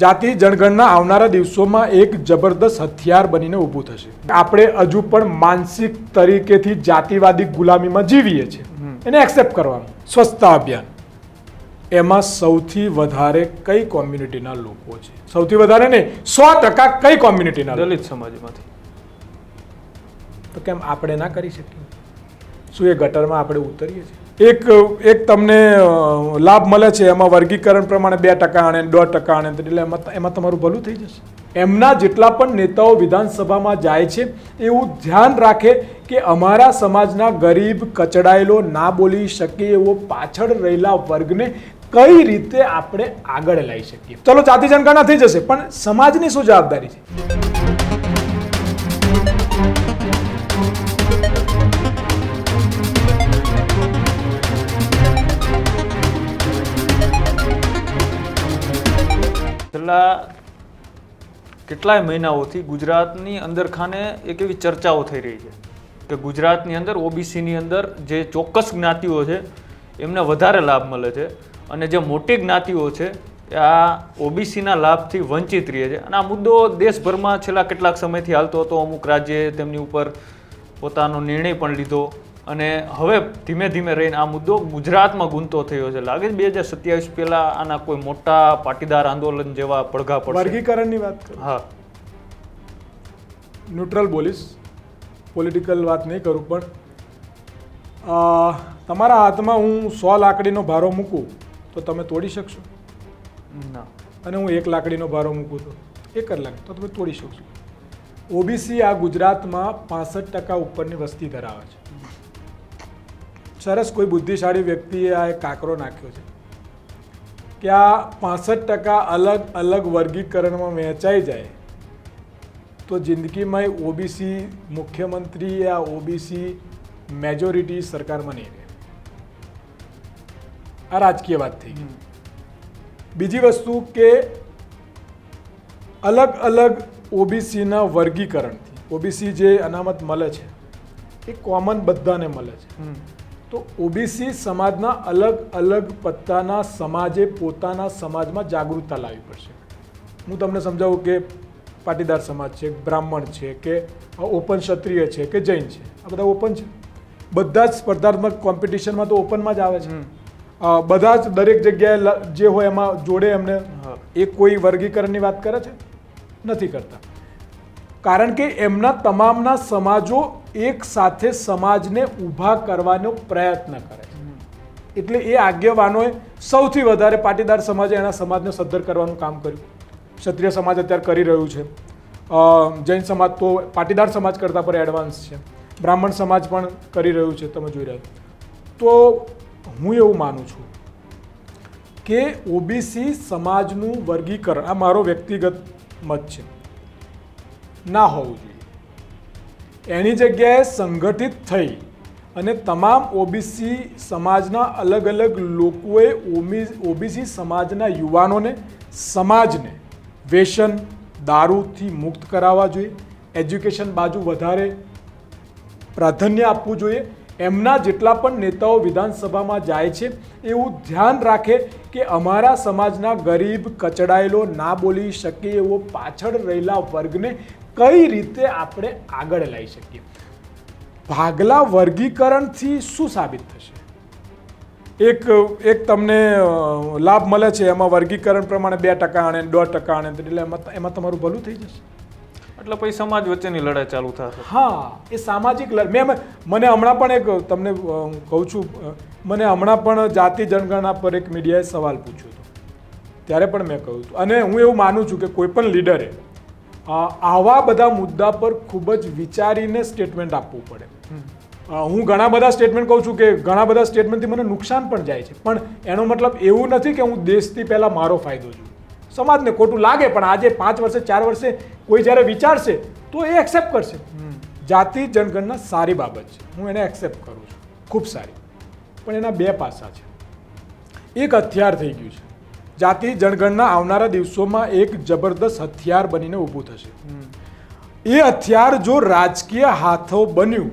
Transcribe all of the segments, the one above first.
જાતિ જનગણના આવનારા દિવસોમાં એક જબરદસ્ત હથિયાર બનીને ઊભું થશે. આપણે હજુ પણ માનસિક તરીકેથી જાતિવાદી ગુલામીમાં જીવીએ છીએ. એને એક્સેપ્ટ કરવાનું. સ્વચ્છતા અભિયાન. એમાં સૌથી વધારે કઈ કોમ્યુનિટીના લોકો છે? સૌથી વધારે નહીં સો ટકા કઈ કોમ્યુનિટીના? દલિત સમાજમાંથી. તો કેમ આપણે ના કરી શકીએ? શું એ ગટરમાં આપણે ઉતરીએ છીએ? એક એક તમને લાભ મળે છે એમાં વર્ગીકરણ પ્રમાણે બે ટકા આણે દોઢ ટકા આણે એટલે એમાં એમાં તમારું ભલું થઈ જશે. એમના જેટલા પણ નેતાઓ વિધાનસભામાં જાય છે, એવું ધ્યાન રાખે કે અમારા સમાજના ગરીબ, કચડાયેલો, ના બોલી શકે એવો પાછળ રહેલા વર્ગને કઈ રીતે આપણે આગળ લઈ શકીએ? ચલો, જાતિ જનગણના થઈ જશે, પણ સમાજની શું જવાબદારી છે? છેલ્લા કેટલાય મહિનાઓથી ગુજરાતની અંદર ખાને એક એવી ચર્ચાઓ થઈ રહી છે કે ગુજરાતની અંદર ઓબીસીની અંદર જે ચોક્કસ જ્ઞાતિઓ છે, એમને વધારે લાભ મળે છે અને જે મોટી જ્ઞાતિઓ છે, એ આ ઓબીસીના લાભથી વંચિત રહે છે. અને આ મુદ્દો દેશભરમાં છેલ્લા કેટલાક સમયથી હાલતો હતો. અમુક રાજ્યે તેમની ઉપર પોતાનો નિર્ણય પણ લીધો. અને હવે ધીમે ધીમે રહીને આ મુદ્દો ગુજરાતમાં ગુંતો થયો છે. લાગે છે બે હજાર સત્યાવીસ પહેલા આના કોઈ મોટા પાટીદાર આંદોલન જેવા પડઘા પડશે? વર્ગીકરણની વાત હા. ન્યુટ્રલ બોલીશ. પોલિટિકલ વાત નહીં કરું પણ તમારા હાથમાં હું સો લાકડીનો ભારો મૂકું તો તમે તોડી શકશો? ના. અને હું એક લાકડીનો ભારો મૂકું તો એક જ તો તમે તોડી શકશો. ઓબીસી આ ગુજરાતમાં પાસઠ ટકા ઉપરની વસ્તી ધરાવે છે. સરસ કોઈ બુદ્ધિશાળી વ્યક્તિએ આ એક કાંકરો નાખ્યો છે કે આ પાસઠ ટકા અલગ અલગ વર્ગીકરણમાં વહેંચાઈ જાય, તો જિંદગીમાં ઓબીસી મુખ્યમંત્રી આ ઓબીસી મેજોરિટી સરકારમાં નહીં રહે. આ રાજકીય વાત થઈ ગઈ. બીજી વસ્તુ કે અલગ અલગ ઓબીસીના વર્ગીકરણથી ઓબીસી જે અનામત મળે છે, એ કોમન બધાને મળે છે. તો ઓબીસી સમાજના અલગ અલગ પત્તાના સમાજે પોતાના સમાજમાં જાગૃતતા લાવવી પડશે. હું તમને સમજાવું કે પાટીદાર સમાજ છે બ્રાહ્મણ છે કે ઓપન ક્ષત્રિય છે કે જૈન છે આ બધા ઓપન છે. બધા જ સ્પર્ધાત્મક કોમ્પિટિશનમાં તો ઓપનમાં જ આવે છે. બધા જ દરેક જગ્યાએ જે હોય એમાં જોડે એમને એ કોઈ વર્ગીકરણની વાત કરે છે? નથી કરતા. કારણ કે એમના તમામના સમાજો એક સાથે સમાજને ઊભા કરવાનો પ્રયત્ન કરે. એટલે એ આગેવાનોએ સૌથી વધારે પાટીદાર સમાજે એના સમાજને સદ્ધર કરવાનું કામ કર્યું. ક્ષત્રિય સમાજ અત્યારે કરી રહ્યું છે. જૈન સમાજ તો પાટીદાર સમાજ કરતાં પણ એડવાન્સ છે. બ્રાહ્મણ સમાજ પણ કરી રહ્યું છે, તમે જોઈ રહ્યા તો હું એવું માનું છું કે ઓબીસી સમાજનું વર્ગીકરણ આ મારો વ્યક્તિગત મત છે. ના હોવું જોઈએ. એની જગ્યાએ સંગઠિત થઈ અને તમામ ઓબીસી સમાજના અલગ અલગ લોકોએ ઓબીસી સમાજના યુવાનોને સમાજને વ્યસન દારૂથી મુક્ત કરાવવા જોઈએ, એજ્યુકેશન બાજુ વધારે પ્રાધાન્ય આપવું જોઈએ. એમના જેટલા પણ નેતાઓ વિધાનસભામાં જાય છે, એવું ધ્યાન રાખે કે અમારા સમાજના ગરીબ, કચડાયેલો, ના બોલી શકે એવો પાછળ રહેલા વર્ગને કઈ રીતે આપણે આગળ લાવી શકીએ? ભાગલા વર્ગીકરણથી શું સાબિત થશે? એક એક તમને લાભ મળે છે એમાં વર્ગીકરણ પ્રમાણે બે ટકા આણે દોઢ ટકા આણે એટલે એમાં એમાં તમારું ભલું થઈ જશે. એટલે પછી સમાજ વચ્ચેની લડાઈ ચાલુ થશે. હા એ સામાજિક લડ મેં મને હમણાં પણ એક તમને કહું છું મને હમણાં પણ જાતિ જનગણના પર એક મીડિયાએ સવાલ પૂછ્યો હતો. ત્યારે પણ મેં કહ્યું હતું. અને હું એવું માનું છું કે કોઈ પણ લીડરે આવા બધા મુદ્દા પર ખૂબ જ વિચારીને સ્ટેટમેન્ટ આપવું પડે. હું ઘણા બધા સ્ટેટમેન્ટ કહું છું કે ઘણા બધા સ્ટેટમેન્ટથી મને નુકસાન પણ જાય છે. પણ એનો મતલબ એવું નથી કે હું દેશથી પહેલાં મારો ફાયદો છું સમાજને ખોટું લાગે પણ આજે પાંચ વર્ષે ચાર વર્ષે કોઈ જ્યારે વિચારશે તો એ એક્સેપ્ટ કરશે. જાતિ જનગણના સારી બાબત છે. હું એને એક્સેપ્ટ કરું છું. ખૂબ સારી. પણ એના બે પાસા છે. એક હથિયાર થઈ ગયું છે. જાતિ જનગણના આવનારા દિવસોમાં એક જબરદસ્ત હથિયાર બનીને ઊભું થશે. એ હથિયાર જો રાજકીય હાથો બન્યું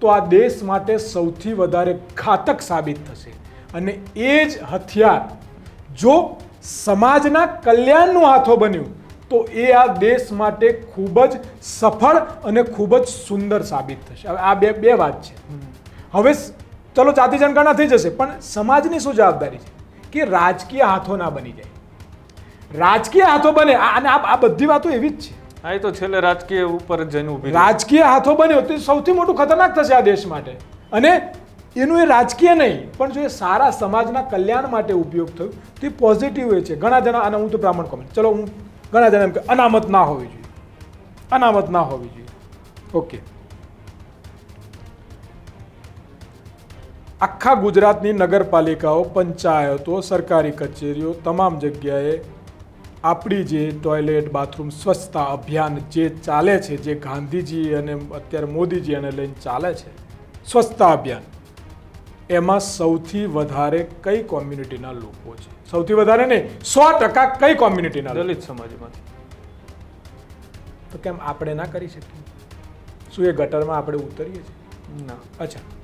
તો આ દેશ માટે સૌથી વધારે ઘાતક સાબિત થશે. અને એ જ હથિયાર જો સમાજના કલ્યાણનું હાથો બન્યું તો એ આ દેશ માટે ખૂબ જ સફળ અને ખૂબ જ સુંદર સાબિત થશે. હવે આ બે બે વાત છે. હવે ચલો જાતિ જનગણના થઈ જશે પણ સમાજની શું જવાબદારી છે? કે રાજકીય હાથો ના બની જાય. રાજકીય હાથો બને અને આ આ બધી વાતો એવી જ છે. આ એ તો છેલ્લે રાજકીય ઉપર જ જઈને ઊભી રાજકીય હાથો બન્યો તો સૌથી મોટું ખતરનાક થશે આ દેશ માટે. અને એનું એ રાજકીય નહીં પણ જો એ સારા સમાજના કલ્યાણ માટે ઉપયોગ થયો તો એ પોઝિટિવ એ છે. ઘણા જણા અને હું તો બ્રાહ્મણ કોમેન્ટ ચલો હું ઘણા જણા એમ કે અનામત ના હોવી જોઈએ. અનામત ના હોવી જોઈએ. ઓકે આખા ગુજરાતની નગરપાલિકાઓ પંચાયતો સરકારી કચેરીઓ તમામ જગ્યાએ આપણી જે ટોયલેટ બાથરૂમ સ્વચ્છતા અભિયાન જે ચાલે છે જે ગાંધીજી અને અત્યારે મોદીજી એને લઈને ચાલે છે સ્વચ્છતા અભિયાન એમાં સૌથી વધારે કઈ કોમ્યુનિટીના લોકો છે? સૌથી વધારે નહીં સો ટકા કઈ કોમ્યુનિટીના દલિત સમાજમાંથી. તો કેમ આપણે ના કરી શકીએ? શું એ ગટરમાં આપણે ઉતરીએ છીએ? ના. અચ્છા.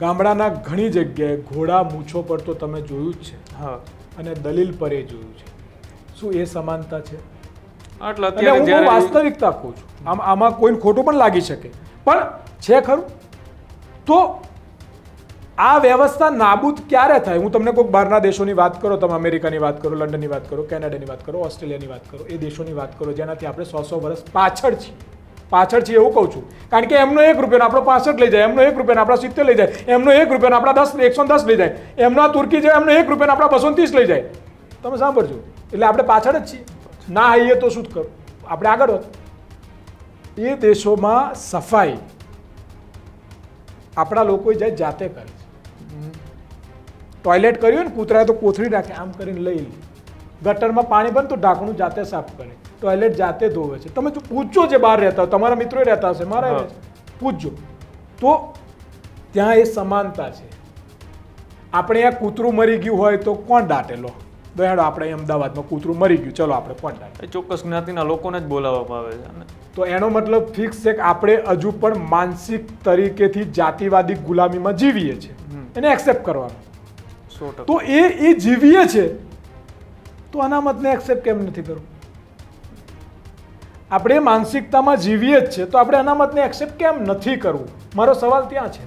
ગામડાના ઘણી જગ્યાએ ઘોડા મૂછો પર તો તમે જોયું જ છે. હા. અને દલીલ પર એ જોયું છે. શું એ સમાનતા છે? હું વાસ્તવિકતા કહું છું. આમ આમાં કોઈને ખોટું પણ લાગી શકે. પણ છે ખરું? તો આ વ્યવસ્થા નાબૂદ ક્યારે થાય? હું તમને કોઈક બહારના દેશોની વાત કરો તમે અમેરિકાની વાત કરો લંડનની વાત કરો કેનેડાની વાત કરો ઓસ્ટ્રેલિયાની વાત કરો એ દેશોની વાત કરો જેનાથી આપણે સો સો વર્ષ પાછળ છીએ. પાછળ છીએ એવું કહું છું. કારણ કે એમનો એક રૂપિયાનો આપણો પાસઠ લઈ જાય, એમનો એક રૂપિયાનો આપણા સિત્તેર લઈ જાય, એમનો એક રૂપિયાનો આપણા દસ, એકસો દસ લઈ જાય, એમનો આ તુર્કી જાય એમનો એક રૂપિયાનો આપણા બસો ત્રીસ લઈ જાય. તમે સાંભળજો. એટલે આપણે પાછળ જ છીએ. ના આવીએ તો શું કરું? આપણે આગળ વધ. એ દેશોમાં સફાઈ આપણા લોકો જાય જાતે કરે છે. ટોયલેટ કર્યું ને કૂતરાએ તો કોથળી નાખે, આમ કરીને લઈ લે. ગટરમાં પાણી બન તો ઢાંકણું જાતે સાફ કરે. ટોયલેટ જાતે ધોવે છે. તમે જો પૂછજો જે બહાર રહેતા હોય તમારા મિત્રો રહેતા હશે મારા પૂછજો. તો ત્યાં એ સમાનતા છે. આપણે આ કૂતરું મરી ગયું હોય તો કોણ દાટેલો દયાળો આપણે અમદાવાદમાં કૂતરું મરી ગયું. ચલો આપણે કોણ દાટે? ચોક્કસ જ્ઞાતિના લોકોને જ બોલાવવામાં આવે છે. તો એનો મતલબ ફિક્સ છે કે આપણે હજુ પણ માનસિક તરીકેથી જાતિવાદી ગુલામીમાં જીવીએ છીએ. એને એક્સેપ્ટ કરવાનું. તો એ એ જીવીએ છે. તો અનામતને એક્સેપ્ટ કેમ નથી કરવું? આપણે માનસિકતામાં જીવીએ જ છે, તો આપણે અનામતને એક્સેપ્ટ કેમ નથી કરવું? મારો સવાલ ત્યાં છે.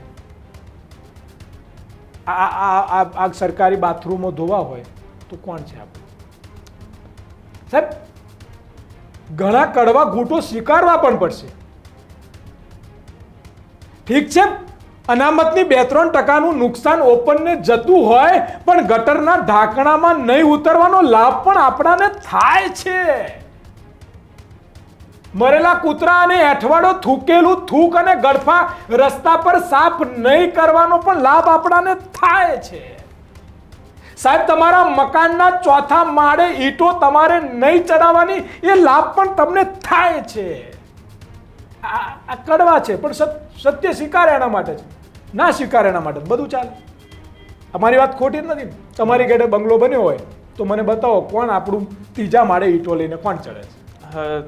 આ આ સરકારી બાથરૂમો ધોવા હોય, તો કોણ છે આપણે? સાહેબ, ઘણા કડવા ઘૂંટો સ્વીકારવા પણ પડશે. ઠીક છે? અનામતની બે ત્રણ ટકાનું નુકસાન ઓપનને જતું હોય, પણ ગટરના ઢાંકણામાં નહીં ઉતરવાનો લાભ પણ આપણાને થાય છે. મરેલા કૂતરા અને એઠવાડો થૂકેલું થૂક અને ગળફા રસ્તા પર સાફ નહીં કરવાનો પણ લાભ આપણાને થાય છે. સાહેબ, તમારા મકાનના ચોથા માળે ઈંટો તમારે નહીં ચડાવવાની એ લાભ પણ તમને થાય છે. આ કડવા છે, પણ સત્ય સ્વીકારે એના માટે છે. ના સ્વીકારે એના માટે, બધું ચાલે. અમારી વાત ખોટી જ નથી. તમારી ઘેડે બંગલો બન્યો હોય તો મને બતાવો, કોણ આપણું ત્રીજા માળે ઈંટો લઈને કોણ ચડે છે?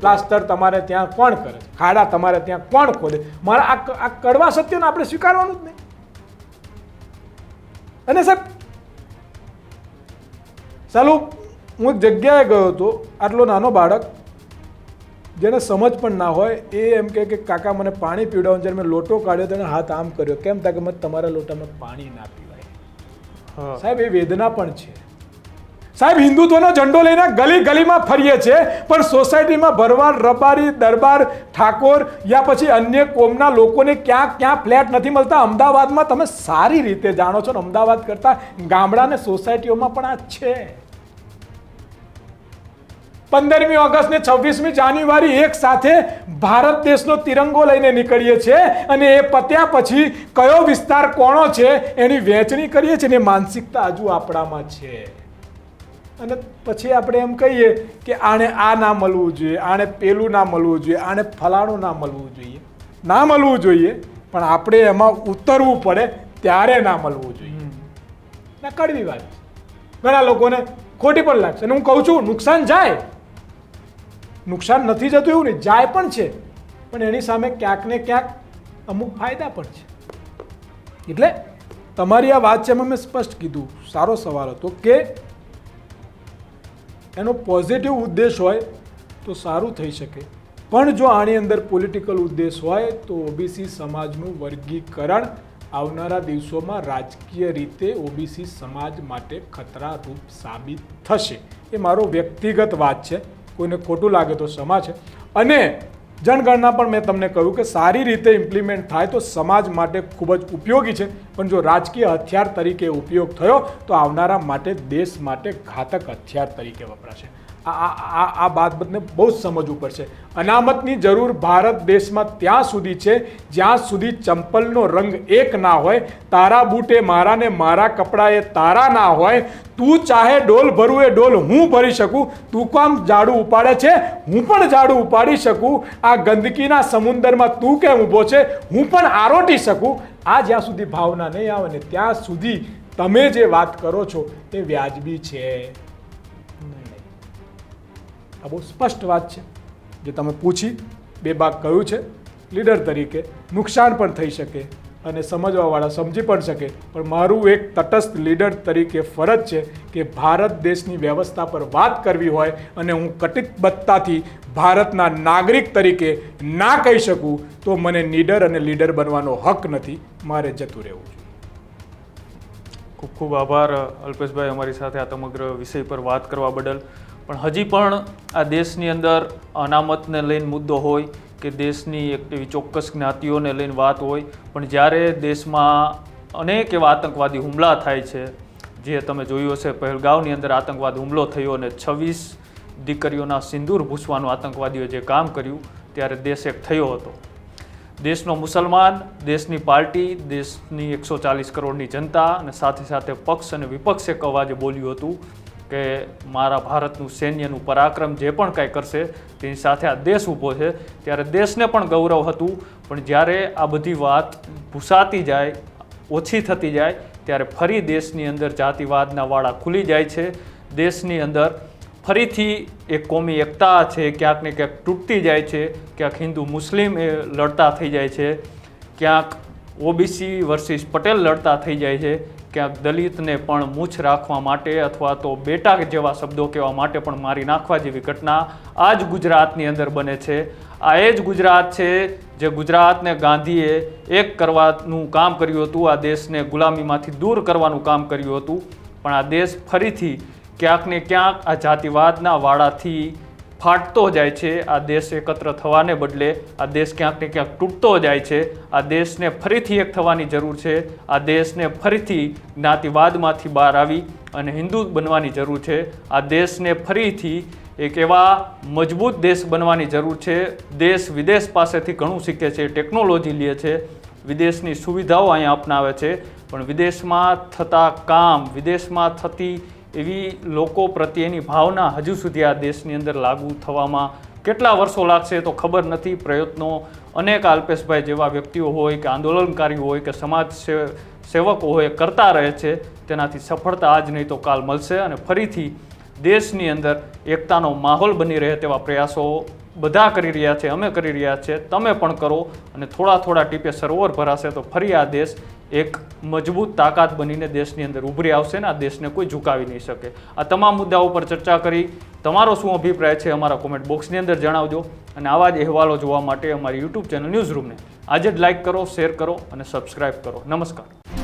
પ્લાસ્ટર તમારે ત્યાં કોણ કરે ખાડા તમારે ત્યાં કોણ ખોદે? મારા આ કડવા સત્યને આપણે સ્વીકારવાનું જ નહીં. અને સાહેબ ચાલો હું એક જગ્યાએ ગયો હતો આટલો નાનો બાળક જેને સમજ પણ ના હોય એ એમ કહે કે કાકા મને પાણી પીવડાવો. જ્યારે મેં લોટો કાઢ્યો તેને હાથ આમ કર્યો કેમ તા કે મને તમારા લોટામાં પાણી ના પીવાય. સાહેબ એ વેદના પણ છે. સાહેબ, હિન્દુત્વનો ઝંડો લઈને ગલી ગલીમાં ફરીએ છીએ, પણ સોસાયટીમાં ભરવાડ, રબારી, દરબાર, ઠાકોર યા પછી અન્ય કોમના લોકોને ક્યાં ક્યાં ફ્લેટ નથી મળતા. અમદાવાદમાં તમે સારી રીતે જાણો છો ને અમદાવાદ કરતા ગામડાને સોસાયટીઓમાં પણ આ છે. પંદરમી ઓગસ્ટ ને છવ્વીસમી જાન્યુઆરી એક સાથે ભારત દેશનો તિરંગો લઈને નીકળીએ છીએ અને એ પત્યા પછી કયો વિસ્તાર કોણો છે એની વહેંચણી કરીએ છીએ ને માનસિકતા હજુ આપણામાં છે. અને પછી આપણે એમ કહીએ કે આણે આ ના મળવું જોઈએ આણે પેલું ના મળવું જોઈએ આણે ફલાણું ના મળવું જોઈએ. ના મળવું જોઈએ પણ આપણે એમાં ઉતરવું પડે ત્યારે ના મળવું જોઈએ. ના કડવી વાત છે. ઘણા લોકોને ખોટી પણ લાગશે. અને હું કહું છું નુકસાન જાય. નુકસાન નથી જતું એવું નહીં જાય પણ છે. પણ એની સામે ક્યાંક ને ક્યાંક અમુક ફાયદા પણ છે. એટલે તમારી આ વાત છે એમાં મેં સ્પષ્ટ કીધું. સારો સવાલ હતો કે એનો પોઝિટિવ ઉદ્દેશ હોય તો સારું થઈ શકે. પણ જો આની અંદર પોલિટિકલ ઉદ્દેશ હોય તો ઓબીસી સમાજનું વર્ગીકરણ આવનારા દિવસોમાં રાજકીય રીતે ઓબીસી સમાજ માટે ખતરારૂપ સાબિત થશે. એ મારો વ્યક્તિગત વાત છે. કોઈને ખોટું લાગે તો ક્ષમા છે. અને જનગણના પણ મેં તમને કહ્યું કે સારી રીતે ઇમ્પ્લિમેન્ટ થાય તો સમાજ માટે ખૂબ જ ઉપયોગી છે. પણ જો રાજકીય હથિયાર તરીકે ઉપયોગ થયો, તો આવનારા માટે દેશ માટે ઘાતક હથિયાર તરીકે વપરાશે. આ આ બાબતને બહુ જ સમજવું પડશે. અનામતની જરૂર ભારત દેશમાં ત્યાં સુધી છે જ્યાં સુધી ચંપલનો રંગ એક ના હોય, તારા બૂટે મારા ને મારા કપડાં એ તારા ના હોય, તું ચાહે ડોલ ભરવું એ ડોલ હું ભરી શકું, તું કામ ઝાડુ ઉપાડે છે, હું પણ ઝાડુ ઉપાડી શકું, આ ગંદકીના સમુંદરમાં તું કેમ ઊભો છે, હું પણ આરોટી શકું. આ જ્યાં સુધી ભાવના નહીં આવે ને ત્યાં સુધી તમે જે વાત કરો છો તે વ્યાજબી છે. આ બહુ સ્પષ્ટ વાત છે. જે તમે પૂછી, બે ભાગ કહ્યું છે લીડર તરીકે નુકસાન પણ થઈ શકે અને સમજવાવાળા સમજી પણ શકે. પણ મારું એક તટસ્થ લીડર તરીકે ફરજ છે કે ભારત દેશની વ્યવસ્થા પર વાત કરવી હોય અને હું કટિબદ્ધતાથી ભારતના નાગરિક તરીકે ના કહી શકું, તો મને નીડર અને લીડર બનવાનો હક નથી. મારે જતું રહેવું જોઈએ. ખૂબ ખૂબ આભાર અલ્પેશભાઈ અમારી સાથે આ સમગ્ર વિષય પર વાત કરવા બદલ. પણ હજી પણ આ દેશની અંદર અનામતને લઈને મુદ્દો હોય કે દેશની એક એવી ચોક્કસ જ્ઞાતિઓને લઈને વાત હોય, પણ જ્યારે દેશમાં અનેક એવા આતંકવાદી હુમલા થાય છે, જે તમે જોયું હશે, પહેલગાંવની અંદર આતંકવાદ હુમલો થયો અને છવ્વીસ દીકરીઓના સિંદૂર ભૂસવાનું આતંકવાદીઓ જે કામ કર્યું, ત્યારે દેશ એક થયો હતો. દેશનો મુસલમાન, દેશની પાર્ટી, દેશની એકસો ચાલીસ કરોડની જનતા અને સાથે સાથે પક્ષ અને વિપક્ષ એક અવાજે બોલ્યું હતું કે મારા ભારતનું સૈન્યનું પરાક્રમ જે પણ કાંઈ કરશે, તેની સાથે આ દેશ ઊભો છે. ત્યારે દેશને પણ ગૌરવ હતું, પણ જ્યારે આ બધી વાત ભૂસાતી જાય, ઓછી થતી જાય, ત્યારે ફરી દેશની અંદર જાતિવાદના વાળા ખુલી જાય છે. દેશની અંદર ફરીથી એક કોમી એકતા છે, ક્યાંક ને ક્યાંક તૂટતી જાય છે, ક્યાંક હિન્દુ મુસ્લિમ એ લડતા થઈ જાય છે, ક્યાંક ઓબીસી વર્સિસ પટેલ લડતા થઈ જાય છે ક્યાંક દલિતને પણ મૂછ રાખવા માટે અથવા તો બેટા જેવા શબ્દો કહેવા માટે પણ મારી નાખવા જેવી ઘટના આ જ ગુજરાતની અંદર બને છે. આ એ જ ગુજરાત છે જે ગુજરાતને ગાંધીએ એક કરવાનું કામ કર્યું હતું, આ દેશને ગુલામીમાંથી દૂર કરવાનું કામ કર્યું હતું. પણ આ દેશ ફરીથી ક્યાંક ને ક્યાંક આ જાતિવાદના વાડાથી ફાટતો જાય છે, આ દેશ એકત્ર થવાને બદલે આ દેશ ક્યાંક ને ક્યાંક તૂટતો જાય છે, આ દેશને ફરીથી એક થવાની જરૂર છે, આ દેશને ફરીથી જ્ઞાતિવાદમાંથી બહાર આવી અને હિન્દુ બનવાની જરૂર છે, આ દેશને ફરીથી એક એવા મજબૂત દેશ બનવાની જરૂર છે, દેશ વિદેશ પાસેથી ઘણું શીખે છે, ટેકનોલોજી લે છે, વિદેશની સુવિધાઓ અહીંયા અપનાવે છે, પણ વિદેશમાં થતા કામ, વિદેશમાં થતી એવી લોકો પ્રત્યેની ભાવના હજુ સુધી આ દેશની અંદર લાગુ થવામાં કેટલા વર્ષો લાગશે તો ખબર નથી. પ્રયત્નો અનેક અલ્પેશભાઈ જેવા વ્યક્તિઓ હોય કે આંદોલનકારી હોય કે સમાજ સેવકો હોય કરતા રહે છે. તેનાથી સફળતા આજ નહીં તો કાલ મળશે અને ફરીથી દેશની અંદર એકતાનો માહોલ બની રહે તેવા પ્રયાસો બધા કરી રહ્યા છે, અમે કરી રહ્યા છે, તમે પણ કરો અને થોડા થોડા ટીપે સરોવર ભરાશે તો ફરી આ દેશ એક મજબૂત તાકાત બનીને દેશની અંદર ઉભરી આવશે ને આ દેશને કોઈ ઝુકાવી નહીં શકે. આ તમામ મુદ્દાઓ પર ચર્ચા કરી. તમારો શું અભિપ્રાય છે અમારા કોમેન્ટ બોક્સની અંદર જણાવજો અને આવા જ અહેવાલો જોવા માટે અમારી યુટ્યુબ ચેનલ ન્યૂઝ રૂમને આજે જ લાઇક કરો શેર કરો અને સબસ્ક્રાઇબ કરો. નમસ્કાર.